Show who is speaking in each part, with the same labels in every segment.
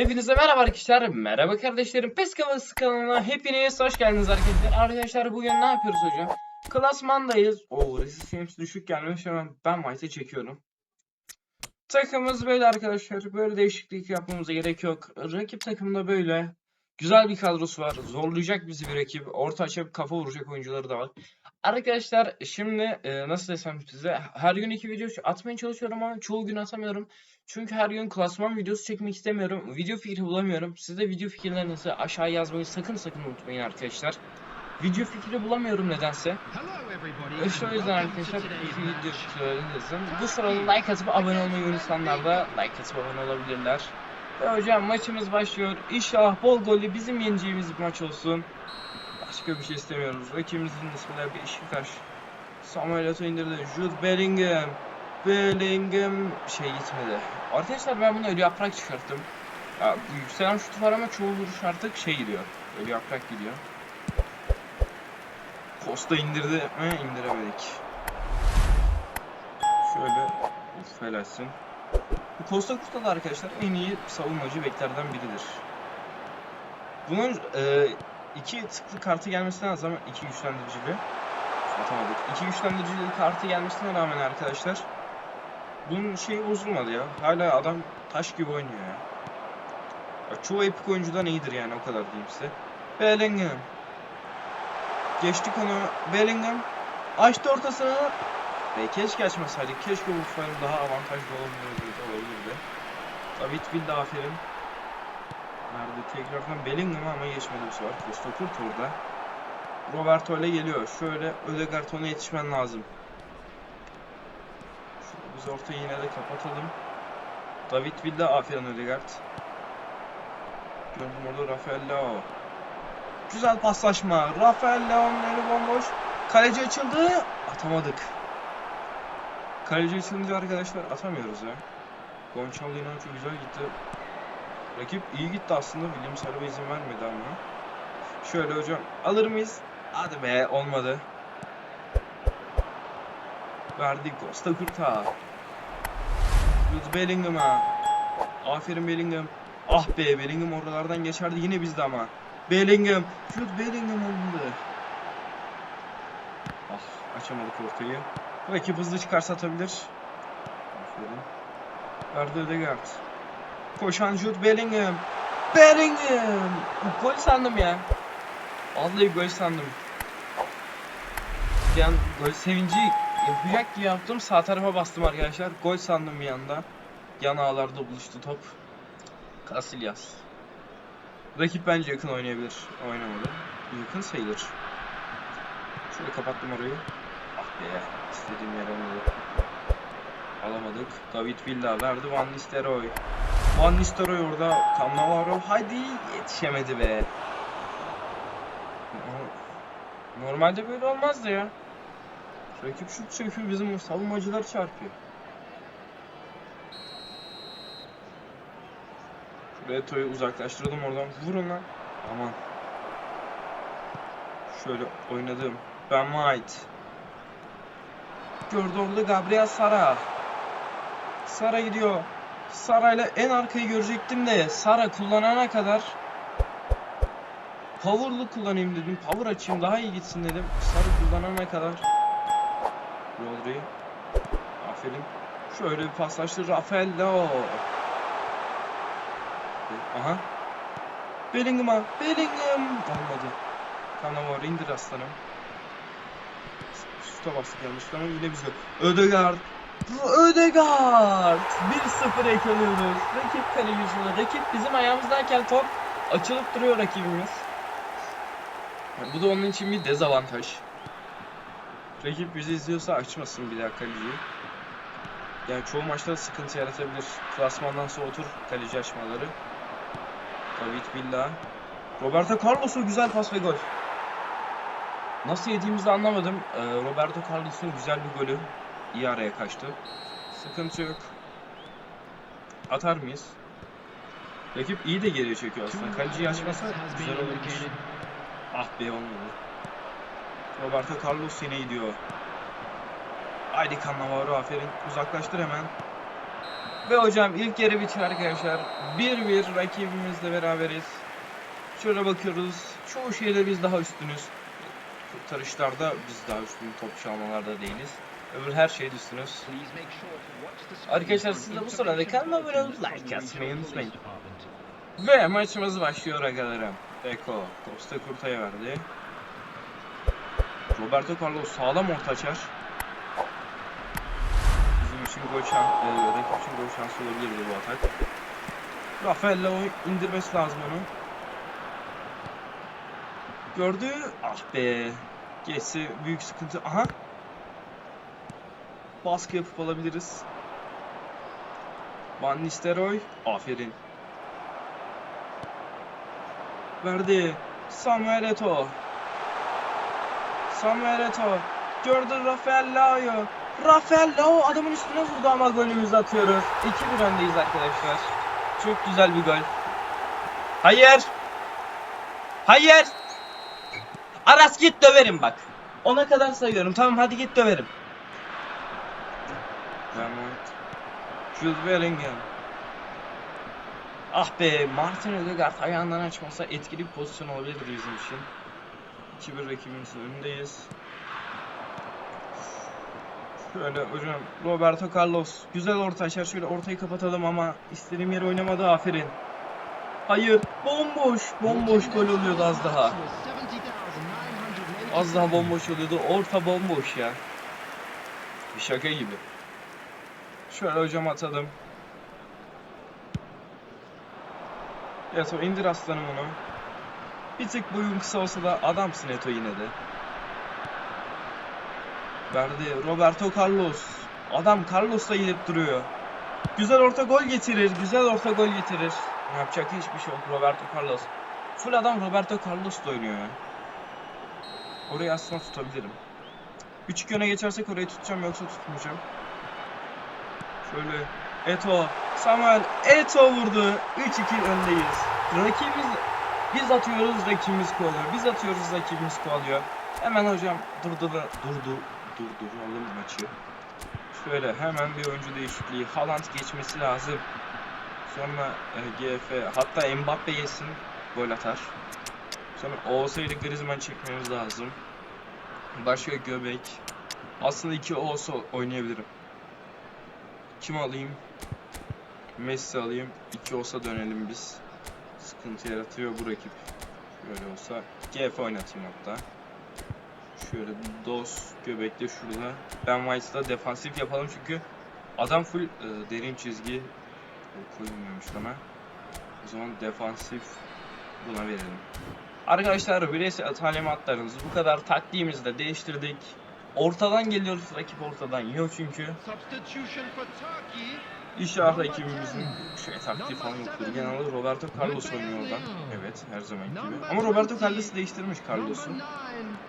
Speaker 1: Hepinize merhaba arkadaşlar. Merhaba kardeşlerim. PES Kafası kanalına hepiniz hoş geldiniz arkadaşlar. Arkadaşlar bugün ne yapıyoruz hocam? Klasmandayız. Oo resistance düşük gelmiş hemen ben White'e çekiyorum. Takımımız böyle arkadaşlar. Böyle değişiklik yapmamıza gerek yok. Rakip takımda böyle. Güzel bir kadrosu var. Zorlayacak bizi bir rakip. Orta açıp kafa vuracak oyuncuları da var. Arkadaşlar şimdi e, nasıl desem size her gün iki video atmaya çalışıyorum ama çoğu gün atamıyorum. Çünkü her gün klasman videosu çekmek istemiyorum. Video fikri bulamıyorum. Siz de video fikirlerinizi aşağıya yazmayı sakın sakın unutmayın arkadaşlar. Video fikri bulamıyorum nedense. İşte o yüzden arkadaşlar video fikirlerini yazın. Bu sırada like atıp abone olmayı unutsanlar da like atıp abone olabilirler. Ve hocam maçımız başlıyor. İnşallah bol gollü bizim yeneceğimiz bir maç olsun. Başka bir şey istemiyoruz. Rakibimizin ismi de Beşiktaş. Samuel Eto'o indirdi. Jude Bellingham. Bellingham şey gitmedi. Arkadaşlar ben bunu ölü yaprak çıkarttım. Ya, bu yükselen şutu var ama çoğu vuruş artık şey gidiyor. Ölü yaprak gidiyor. Costa indirdi mi? İndiremedik. Şöyle uf. Bu Costa Kurta da arkadaşlar en iyi savunmacı beklerden biridir. Bunun e, iki tıklı kartı gelmesine lazım ama iki güçlendiricili. Atamadık. İki güçlendiricili kartı gelmesine rağmen arkadaşlar bunun şeyi bozulmadı ya. Hala adam taş gibi oynuyor ya. ya çoğu epik oyuncudan iyidir yani o kadar diyeyim size. Bellingham. Geçtik onu. Bellingham. Açtı ortasını. Ve keşke açmasaydık. Keşke bu daha avantajlı olabilirdi. olabilirdi. David Villa aferin. Nerede tekrardan Bellingham ama geçmedi bu sefer. Costa Kurt orada. Roberto ile geliyor. Şöyle Ödegaard ona yetişmen lazım. Şöyle biz ortayı yine de kapatalım. David Villa aferin Ödegaard. Gördüm orada Rafael Leao. Güzel paslaşma. Rafael Leao'nun eli bomboş. Kaleci açıldı. Atamadık. Kaleci açılınca arkadaşlar atamıyoruz ya. Gonçalo çok güzel gitti. Rakip iyi gitti aslında. William Sarı'ya izin vermedi ama. Şöyle hocam alır mıyız? Hadi be olmadı. Verdik Costa Kurta. Jude Bellingham'a. Aferin Bellingham. Ah be Bellingham oralardan geçerdi yine bizde ama. Bellingham. Jude Bellingham olmadı. Ah açamadık ortayı. Rakip hızlı çıkarsa atabilir. Aferin. Verdi Ödegaard. Koşan Jude Bellingham. Bellingham. Gol sandım ya. Vallahi gol sandım. Bir an gol sevinci yapacak diye yaptım. Sağ tarafa bastım arkadaşlar. Gol sandım bir anda. Yan ağlarda buluştu top. Casillas. Rakip bence yakın oynayabilir. Oynamadı. Yakın sayılır. Şöyle kapattım orayı. Ah be. istediğim yer olmadı. Alamadık. David Villa verdi Van Nistelrooy. Van Nistelrooy orada. Cannavaro haydi yetişemedi be. Normalde böyle olmazdı ya. Rakip şut çekiyor bizim savunmacılar çarpıyor. Şuraya Toy'u uzaklaştırdım oradan. Vurun lan. Aman. Şöyle oynadım. Ben White. Gördü orada Gabriel Sara. Sara gidiyor. Sara ile en arkayı görecektim de Sara kullanana kadar Power'lı kullanayım dedim. Power açayım daha iyi gitsin dedim. Sarı kullanana kadar. Rodri. Aferin. Şöyle bir paslaştı. Rafael Leao. Aha. Bellingham'a. Bellingham. Olmadı. Cannavaro indir aslanım. Şuta bastık yanlışlıkla ama yine bize. Ödegaard. Ödegaard. 1-0 ekleniyoruz. Rakip kale yüzüne. Rakip bizim ayağımızdayken top açılıp duruyor rakibimiz. Yani bu da onun için bir dezavantaj. Rakip bizi izliyorsa açmasın bir daha kaleciyi. Yani çoğu maçta sıkıntı yaratabilir. Klasmandan soğutur kaleci açmaları. David Villa. Roberto Carlos'a güzel pas ve gol. Nasıl yediğimizi anlamadım. Ee, Roberto Carlos'un güzel bir golü. İyi araya kaçtı. Sıkıntı yok. Atar mıyız? Rakip iyi de geriye çekiyor aslında. Kaleciyi açmasa güzel olurmuş. Ah be olmadı. Roberto Carlos yine gidiyor. Haydi Cannavaro aferin. Uzaklaştır hemen. Ve hocam ilk yarı bitiyor arkadaşlar. 1-1 rakibimizle beraberiz. Şöyle bakıyoruz. Çoğu şeyde biz daha üstünüz. Kurtarışlarda biz daha üstün top çalmalarda değiliz. Öbür her şeyde üstünüz. Arkadaşlar siz de bu sırada kanalıma abone olup like atmayı unutmayın. Ve maçımız başlıyor arkadaşlarım. Beko Costa Kurta'ya verdi. Roberto Carlos sağlam orta açar. Bizim için gol şans, e, için gol şansı olabilirdi bu atak. Rafael Leao indirmesi lazım onu. Gördü. Ah be. Geçse büyük sıkıntı. Aha. Baskı yapıp alabiliriz. Van Nistelrooy. Aferin. Verdi. Samuel Eto'o. Samuel Eto'o. Gördü Rafael Leao'yu. Rafael Leao adamın üstüne vurdu ama golümüzü atıyoruz. 2-1 öndeyiz arkadaşlar. Çok güzel bir gol. Hayır. Hayır. Aras git döverim bak. Ona kadar sayıyorum. Tamam hadi git döverim. Vermont. Jude Bellingham. Ah be Martin Ödegaard ayağından açmasa etkili bir pozisyon olabilirdi bizim için. 2-1 rakibimizin önündeyiz. Şöyle hocam Roberto Carlos güzel orta açar şöyle ortayı kapatalım ama istediğim yere oynamadı aferin. Hayır bomboş bomboş gol oluyordu az daha. Az daha bomboş oluyordu orta bomboş ya. Bir şaka gibi. Şöyle hocam atalım. Eto indir aslanım onu. Bir tık boyun kısa olsa da adamsın Eto yine de. Verdi Roberto Carlos. Adam Carlos'la gidip duruyor. Güzel orta gol getirir. Güzel orta gol getirir. Yapacak hiçbir şey yok Roberto Carlos. Full adam Roberto Carlos'la oynuyor. Orayı aslında tutabilirim. 3-2 öne geçersek orayı tutacağım yoksa tutmayacağım. Şöyle Eto, Samuel Eto vurdu. 3-2 öndeyiz. Rakibimiz biz atıyoruz, rakibimiz kovalıyor. Biz atıyoruz, rakibimiz kovalıyor. Hemen hocam durdur durdu durduralım maçı. Şöyle hemen bir oyuncu değişikliği. Haaland geçmesi lazım. Sonra e, GF hatta Mbappe yesin gol atar. Sonra ile Griezmann çekmemiz lazım. Başka göbek. Aslında iki Oğuz'a oynayabilirim. Kim alayım? Messi alayım. İki olsa dönelim biz. Sıkıntı yaratıyor bu rakip. Böyle olsa. GF oynatayım hatta. Şöyle Dos göbekte şurada. Ben White'da defansif yapalım çünkü adam full e, derin çizgi koyulmuyormuş bana. O zaman defansif buna verelim. Arkadaşlar bireysel talimatlarınız bu kadar taktiğimizi de değiştirdik. Ortadan geliyoruz rakip ortadan yiyor çünkü. İnşallah rakibimizin şey taktiği falan yoktur. Genelde Roberto Carlos oynuyor oradan. Evet her zaman gibi. Ama Roberto Carlos'u değiştirmiş Carlos'u.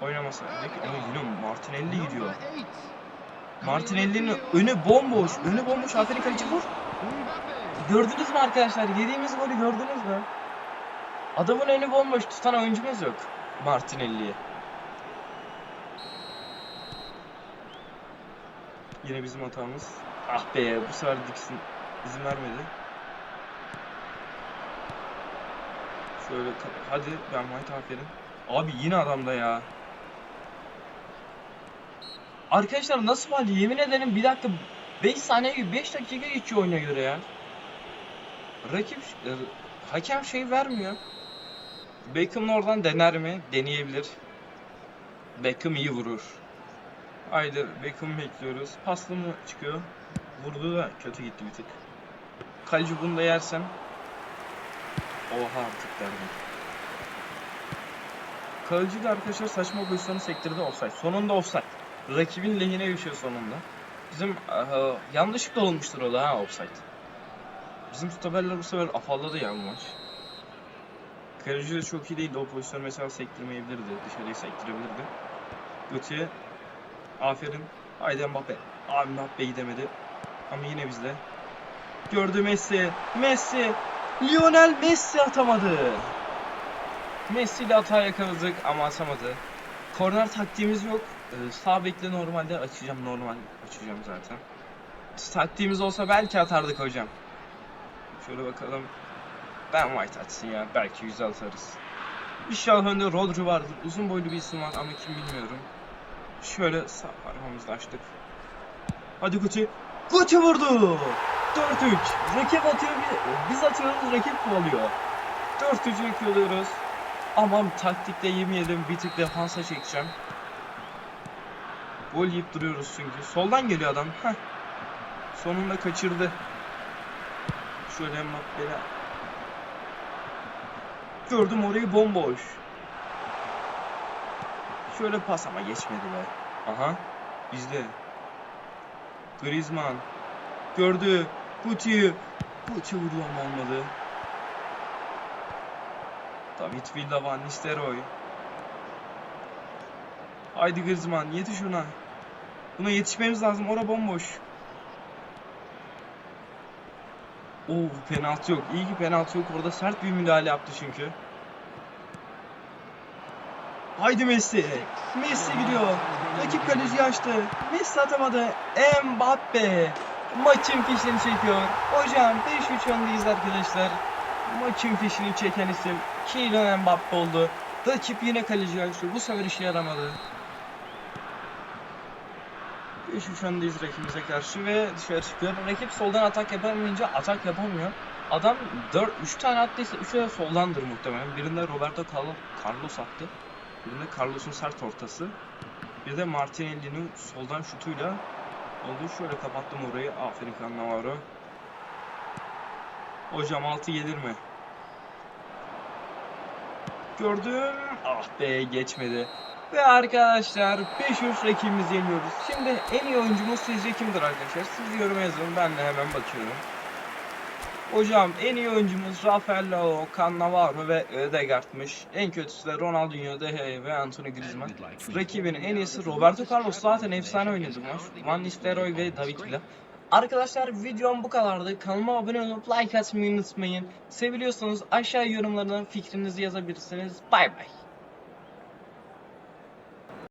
Speaker 1: Oynamasa dedik ama yine Martinelli gidiyor. Martinelli'nin önü bomboş. Önü bomboş. Aferin kaleci vur. Gördünüz mü arkadaşlar? Yediğimiz golü gördünüz mü? Adamın önü bomboş. Tutan oyuncumuz yok. Martinelli'ye. Yine bizim hatamız. Ah be bu sefer Dixon izin vermedi. Şöyle hadi ben White aferin. Abi yine adamda ya. Arkadaşlar nasıl var yemin ederim bir dakika 5 saniye gibi 5 dakika geçiyor oyuna göre ya. Rakip e, hakem şey vermiyor. Beckham'la oradan dener mi? Deneyebilir. Beckham iyi vurur. Haydi Beckham'ı bekliyoruz. Paslı mı çıkıyor? Vurdu da kötü gitti bir tık. Kaleci bunu da yersen Oha artık derdim. Kaleci de arkadaşlar saçma pozisyonu sektirdi offside. Sonunda offside. Rakibin lehine geçiyor sonunda. Bizim aha, yanlışlıkla olmuştur o da ha offside. Bizim stoperler bu sefer afalladı ya bu maç. Kaleci de çok iyi değildi. O pozisyonu mesela sektirmeyebilirdi. Dışarıya sektirebilirdi. Götüye aferin. Haydi Mbappe. Abi Mbappe gidemedi. Ama yine bizde. Gördü Messi. Messi. Lionel Messi atamadı. Messi ile hata yakaladık ama atamadı. Korner taktiğimiz yok. Ee, sağ bekle normalde açacağım normal açacağım zaten. taktiğimiz olsa belki atardık hocam. Şöyle bakalım. Ben White atsın ya. Belki yüz atarız. İnşallah önde Rodri vardır. Uzun boylu bir isim var ama kim bilmiyorum. Şöyle sağ parmağımızla açtık. Hadi Guti. Guti vurdu. 4-3. Rakip atıyor biz, biz atıyoruz rakip kovalıyor. 4-3 yakıyoruz. Aman taktikte yemeyelim bir tık defansa çekeceğim. Gol yiyip duruyoruz çünkü. Soldan geliyor adam. Heh. Sonunda kaçırdı. Şöyle Mbappe'yle. Gördüm orayı bomboş. Şöyle pas ama geçmedi be. Aha. Bizde. Griezmann. Gördü. Guti. Guti vurdu ama olmadı. David Villa Van Nistelrooy. Haydi Griezmann yetiş ona. Buna yetişmemiz lazım. Ora bomboş. Oo penaltı yok. İyi ki penaltı yok. Orada sert bir müdahale yaptı çünkü. Haydi Messi. Messi gidiyor. Rakip kaleci açtı. Messi atamadı. Mbappe. Maçın fişini çekiyor. Hocam 5-3 öndeyiz arkadaşlar. Maçın fişini çeken isim Kylian Mbappe oldu. Rakip yine kaleci açtı. Bu sefer işe yaramadı. 3-3 öndeyiz rakibimize karşı ve dışarı çıkıyor. Rakip soldan atak yapamayınca atak yapamıyor. Adam 4 3 tane attıysa 3'ü de soldandır muhtemelen. Birinde Roberto Carlo- Carlos attı. Birinde Carlos'un sert ortası. Bir de Martinelli'nin soldan şutuyla oldu. Şöyle kapattım orayı. Aferin Cannavaro. Hocam 6 gelir mi? Gördüm. Ah be geçmedi. Ve arkadaşlar 5-3 rakibimizi yeniyoruz. Şimdi en iyi oyuncumuz sizce kimdir arkadaşlar? Siz yoruma yazın ben de hemen bakıyorum. Hocam en iyi oyuncumuz Rafael Leao, Cannavaro ve Ödegaard'mış. En kötüsü de Ronaldinho, De Gea ve Anthony Griezmann. Rakibinin en iyisi Roberto Carlos zaten efsane oynadı maç. Van Nistelrooy ve David Villa. Arkadaşlar videom bu kadardı. Kanalıma abone olup like atmayı unutmayın. Seviliyorsanız aşağı yorumlardan fikrinizi yazabilirsiniz. Bay bay.